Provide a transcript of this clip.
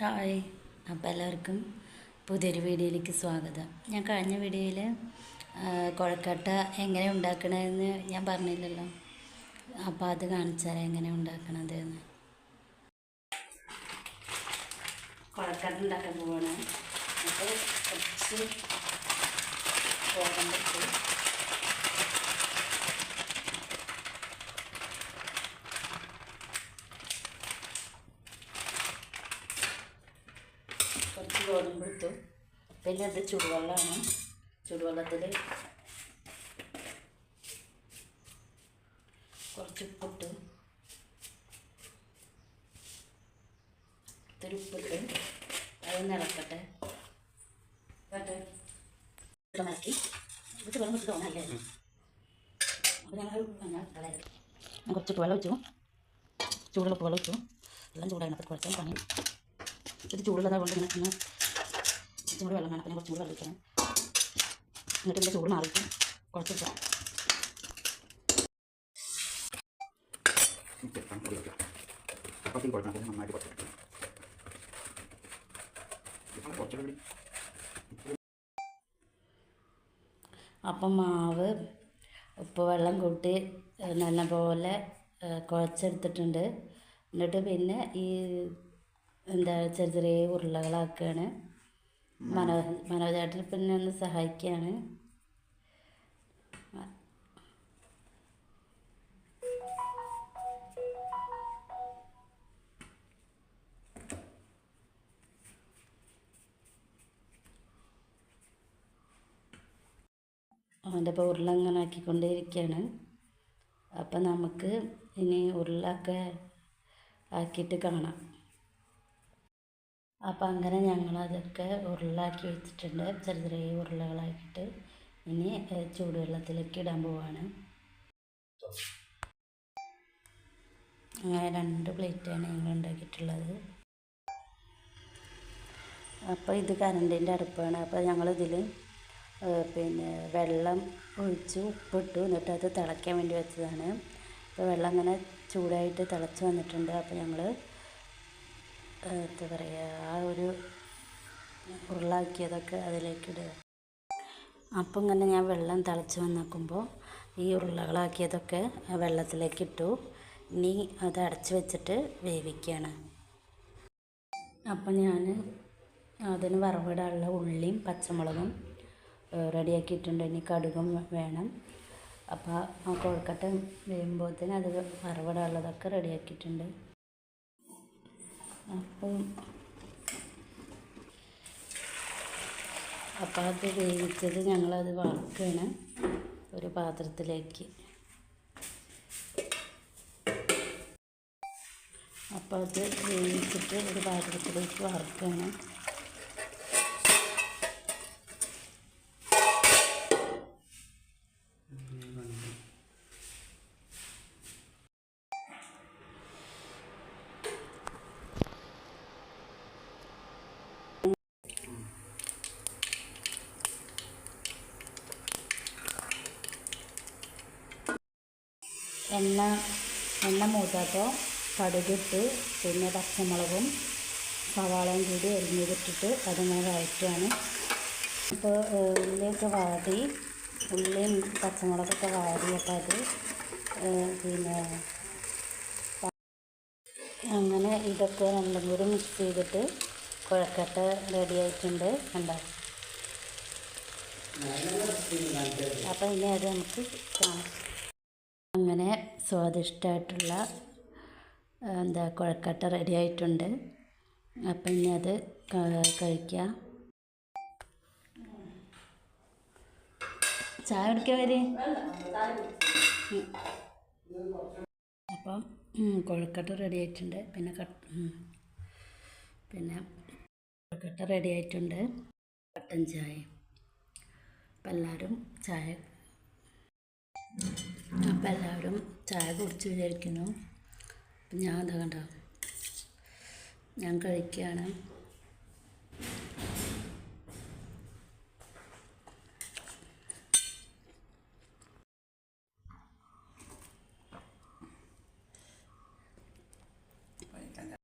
Hi. അപ്പോൾ എല്ലാവർക്കും പുതിയൊരു വീഡിയോയിലേക്ക് സ്വാഗതം. ഞാൻ കഴിഞ്ഞ വീഡിയോയിൽ കുഴക്കട്ട എങ്ങനെ ഉണ്ടാക്കണമെന്ന് ഞാൻ പറഞ്ഞില്ലല്ലോ. അപ്പോൾ അത് കാണിച്ചാൽ എങ്ങനെ ഉണ്ടാക്കണത് എന്ന് കുഴക്കട്ട ഉണ്ടാക്കാൻ പോവാണ്. അപ്പോൾ കുറച്ച് ഗോതമ്പ് എടുത്തു പിന്നെ അത് ചുടുവെള്ളമാണ്. ചുടുവെള്ളത്തിൽ കുറച്ച് ഉപ്പിട്ട് ഇത്തിരി ഉപ്പിട്ട് അതൊന്ന് ഇളക്കട്ടെ കേട്ടെ ഇളക്കി കുറച്ച് വെള്ളം കുറച്ച് തോന്നല്ലേ അപ്പോൾ ഞങ്ങൾ ഞാൻ കളയത് കുറച്ച് വെള്ളം വെച്ചു ചൂടുള്ള വെള്ളം വെച്ചു എല്ലാം ചൂടായിരുന്നു അപ്പോൾ കുറച്ച് പണി. ഇത് ചൂടുള്ളതാണ് കൊണ്ട് ഇങ്ങനെ ഒന്ന് കൂടി വെള്ളം വേണം. പിന്നെ കുറച്ചും കൂടി വെള്ളം ഒഴിക്കണം. എന്നിട്ട് ഇതിന്റെ ചൂട് മാറിയിട്ട് കുറച്ച് നന്നായിട്ട് കുറച്ചുകൂടി അപ്പം മാവ് ഉപ്പ് വെള്ളം കൂട്ടി നല്ലപോലെ കുഴച്ചെടുത്തിട്ടുണ്ട്. എന്നിട്ട് പിന്നെ ഈ എന്താ ചെറിയ ചെറിയ ഉരുളകളാക്കുകയാണ് മനോ മനോജേട്ടൻ പിന്നെ ഒന്ന് സഹായിക്കുകയാണ് അവന്റെ ഇപ്പോൾ ഉരുള അങ്ങനെ ആക്കിക്കൊണ്ടേയിരിക്കുകയാണ്. അപ്പം നമുക്ക് ഇനി ഉരുളൊക്കെ ആക്കിയിട്ട് കാണാം. അപ്പം അങ്ങനെ ഞങ്ങളതൊക്കെ ഉരുളാക്കി വെച്ചിട്ടുണ്ട്. ചെറിയ ചെറിയ ഉരുളകളാക്കിയിട്ട് ഇനി ചൂടുവെള്ളത്തിലേക്ക് ഇടാൻ പോവാണ്. അങ്ങനെ രണ്ട് പ്ലേറ്റാണ് ഞങ്ങൾ ഉണ്ടാക്കിയിട്ടുള്ളത്. അപ്പോൾ ഇത് കറണ്ടിന്റെ അടുപ്പാണ്. അപ്പോൾ ഞങ്ങളിതിൽ പിന്നെ വെള്ളം ഒഴിച്ച് ഉപ്പിട്ടു. എന്നിട്ട് അത് തിളയ്ക്കാൻ വേണ്ടി വെച്ചതാണ്. അപ്പോൾ വെള്ളം അങ്ങനെ ചൂടായിട്ട് തിളച്ച് വന്നിട്ടുണ്ട്. അപ്പോൾ ഞങ്ങൾ എന്താ പറയുക ആ ഒരു ഉരുളാക്കിയതൊക്കെ അതിലേക്കിടുക. അപ്പം ഇങ്ങനെ ഞാൻ വെള്ളം തിളച്ച് വന്നിക്കുമ്പോൾ ഈ ഉരുളകളാക്കിയതൊക്കെ വെള്ളത്തിലേക്ക് ഇട്ടു ഇനി അത് അടച്ച് വെച്ചിട്ട് വേവിക്കുകയാണ് അപ്പം ഞാൻ അതിന് വറവിടാനുള്ള ഉള്ളിയും പച്ചമുളകും റെഡിയാക്കിയിട്ടുണ്ട്. ഇനി കടുകും വേണം. അപ്പോൾ ആ കൊഴുക്കട്ട വേകുമ്പോഴത്തേന് അത് വറവിടാനുള്ളതൊക്കെ റെഡിയാക്കിയിട്ടുണ്ട്. അപ്പം അപ്പം അത് വേവിച്ചത് ഞങ്ങളത് വറുക്കുകയാണ് ഒരു പാത്രത്തിലേക്ക്. അപ്പോൾ അത് വേവിച്ചിട്ട് ഒരു പാത്രത്തിലേക്ക് വറുക്കുകയാണ്. എണ്ണ എണ്ണ മൂത്താപ്പോൾ കടുകിട്ട് പിന്നെ പച്ചമുളകും സവാളയും കൂടി എരിഞ്ഞതിട്ടിട്ട് അതിങ്ങനെ വഴറ്റുകയാണ് ഇപ്പോൾ ഉള്ളിയൊക്കെ വാടി ഉള്ളിയും പച്ചമുളകൊക്കെ വാടിയപ്പോൾ അത് പിന്നെ അങ്ങനെ ഇതൊക്കെ രണ്ടും കൂടി മിക്സ് ചെയ്തിട്ട് കുഴക്കട്ട റെഡി ആയിട്ടുണ്ട്. കണ്ടോ? അപ്പോൾ ഇനി അത് നമുക്ക് കാണാം. അങ്ങനെ സ്വാദിഷ്ടമായിട്ടുള്ള എന്താ കുഴക്കട്ട റെഡി ആയിട്ടുണ്ട്. അപ്പം ഇനി അത് കഴിക്കാം. ചായ കുടിക്കാൻ വരെ? അപ്പം കുഴക്കട്ട റെഡി ആയിട്ടുണ്ട്. പിന്നെ പിന്നെ കുഴക്കട്ട റെഡി ആയിട്ടുണ്ട്. കട്ടൻ ചായ. അപ്പം എല്ലാവരും ചായ അപ്പോൾ എല്ലാവരും ചായ കുടിച്ച് വിചാരിക്കുന്നു. അപ്പം ഞാൻ എന്താ കണ്ടോ ഞാൻ കഴിക്കുകയാണ്.